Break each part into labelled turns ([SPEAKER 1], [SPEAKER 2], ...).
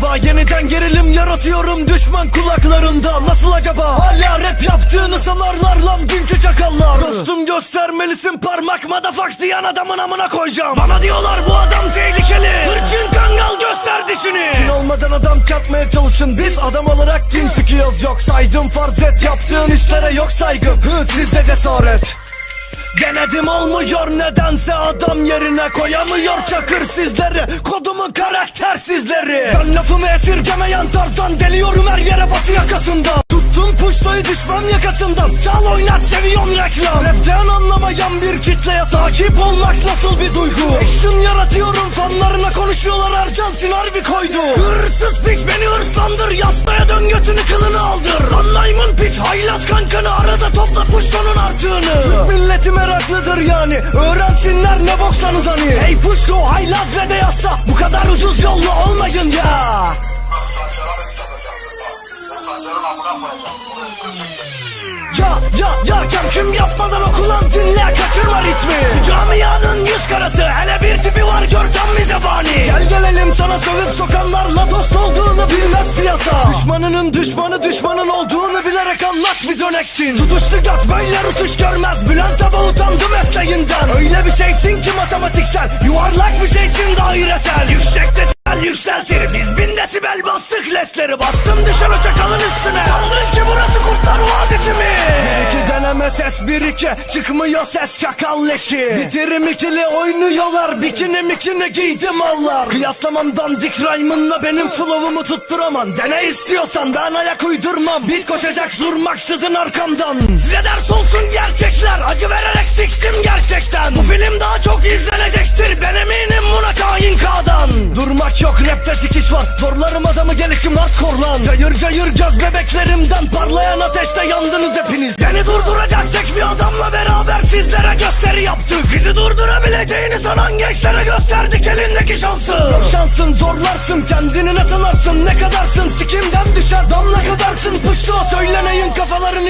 [SPEAKER 1] acaba? Yeniden gerilim yaratıyorum düşman kulaklarında. Nasıl acaba? Hala rap yaptığını sanarlar lan dünkü çakallar. Dostum göstermelisin parmak motherfuck diyen adamın amına koyacağım. Bana diyorlar bu adam tehlikeli. Hırçın kangal göster dişini. Kin olmadan adam katmaya çalışın. Biz adam olarak kim sıkıyoruz. Yok saydım farz et. Yaptığın işlere yok saygım. Hı, Sizde cesaret Denedim olmuyor nedense adam yerine koyamıyor. Çakır sizleri Kodumun karaktersizleri Ben lafımı esirgemeyen dardan deliyorum her yere batı yakasında. Tuttum puştoyu düşmem yakasından. Çal oynat seviyorum reklam. Rapten anlamayan bir kitleye sahip olmak nasıl bir duygu? Action yaratıyorum fanlarına konuşuyorlar Ercan Çınar bir koydu. Hırsız piç beni hırslandır Yasmaya dön götünü kılını aldır. Anlayımın piç haylaz kankanı Arada topla puştonun artığını. Milleti meraklıdır yani. Öğrensinler ne boksanız hani. Hey puşto haylaz ve de yasta Bu kadar ucuz yolla olmayın ya Ya ya ya kem kim yapmadan okulan dinle kaçırma ritmi. Bu Camianın yüz karası hele bir tipi var gör tam Düşmanı düşmanın olduğunu bilerek anlaş bir döneksin. Tutuştu göt böyle rutuş görmez. Bülent Aba utandı mesleğinden. Öyle bir şeysin ki matematiksel. Yuvarlak bir şeysin dairesel Yüksekte s**el yükseltir. Biz bin desibel bastık lesleri Bastım. O çakalın üstüne. Sandın ki burası kurtlar vadisi mi? Bir iki deneme ses bir iki. Çıkmıyor ses çakal leşi. Bitirim ikili oynuyorlar. Bikini mikini giydim Allah Kıyaslamam dandik rhyme'ınla benim flow'umu tutturaman Dene istiyorsan ben ayak uydurmam. Bit koşacak durmaksızın arkamdan. Size ders olsun gerçekler. Acı vererek siktim gerçekten. Bu film daha çok izlenecektir. Ben eminim yok rapte sikiş var. Zorlarım adamı gelişim hardcore lan. Cayır cayır göz bebeklerimden Parlayan ateşte yandınız hepiniz. Seni durduracak tek bir adamla beraber Sizlere gösteri yaptık. Bizi durdurabileceğini sanan gençlere gösterdik elindeki şansı. Yok şansın zorlarsın kendini ne sanarsın Ne kadarsın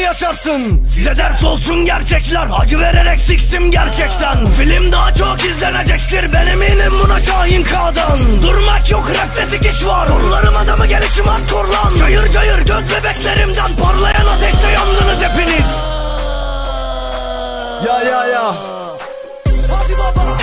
[SPEAKER 1] yaşarsın Size ders olsun gerçekler. Acı vererek siktim gerçekten. Bu film daha çok izlenecektir. Ben eminim buna şahin K'dan Durmak yok rapte sikiş var. Onlarım adamı gelişim hardcore lan Cayır cayır göz bebeklerimden Parlayan ateşte yandınız hepiniz. Ya ya ya. Hadi baba